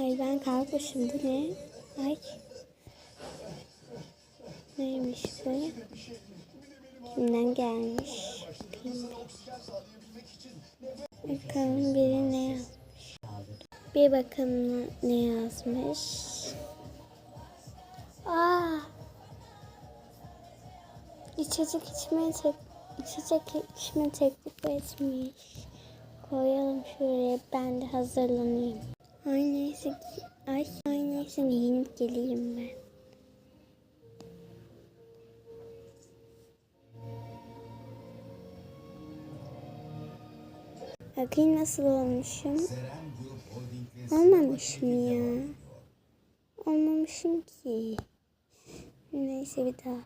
Ay ben kalkmışım bu ne? Ay. Neymiş bu? Kimden gelmiş? Bakalım biri ne yazmış. Bir bakalım ne yazmış. Aa. İçecek içmeye tek içecek içme teklif etmiş. Koyalım şuraya ben de hazırlanayım. Ay neyse ay, ay neyse ben. Bakayım nasıl olmuşum. Olmamışım ya. Olmamışım ki. Neyse bir daha.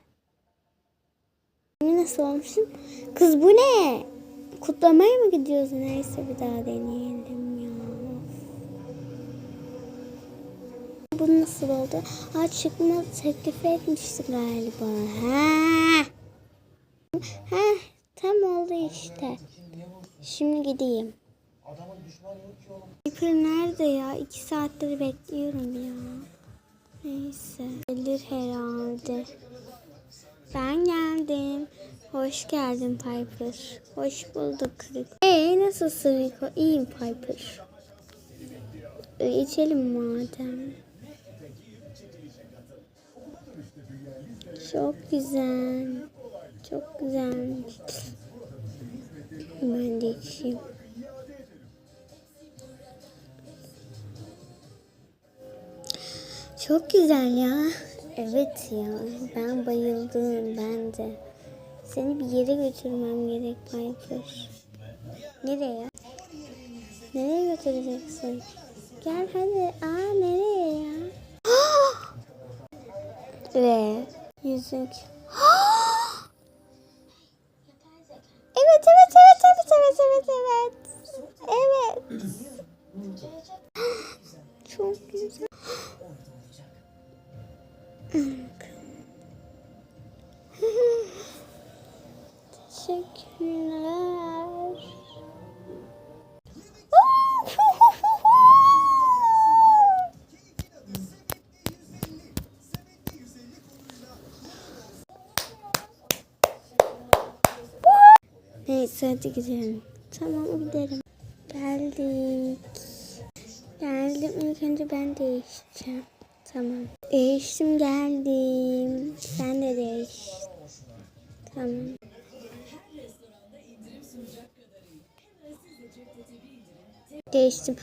Nasıl olmuşum? Kız bu ne? Kutlamaya mı gidiyoruz? Neyse bir daha deneyelim Bu nasıl oldu? Aa çıkma teklif etmişti galiba. Ha. Ha tam oldu işte. Şimdi gideyim. Piper nerede ya? İki saattir bekliyorum ya. Neyse. Gelir herhalde. Ben geldim. Hoş geldin Piper. Hoş bulduk Rico. Ee nasılsın Rico? İyiyim Piper. İçelim madem. Çok güzel. Çok güzelmiş. Ben de içeyim. Çok güzel ya. Evet ya. Ben bayıldım ben de. Seni bir yere götürmem gerek Piper. Nereye? Nereye götüreceksin? Gel hadi. Aa nereye ya? Ve yüzük. evet evet evet evet evet evet evet. Evet. Çok güzel. Teşekkürler. Neyse hadi gidelim. Tamam gidelim. Geldik. Geldim. İlk önce ben değişeceğim. Tamam. Değiştim geldim. Sen de değiş. Tamam. Değiştim.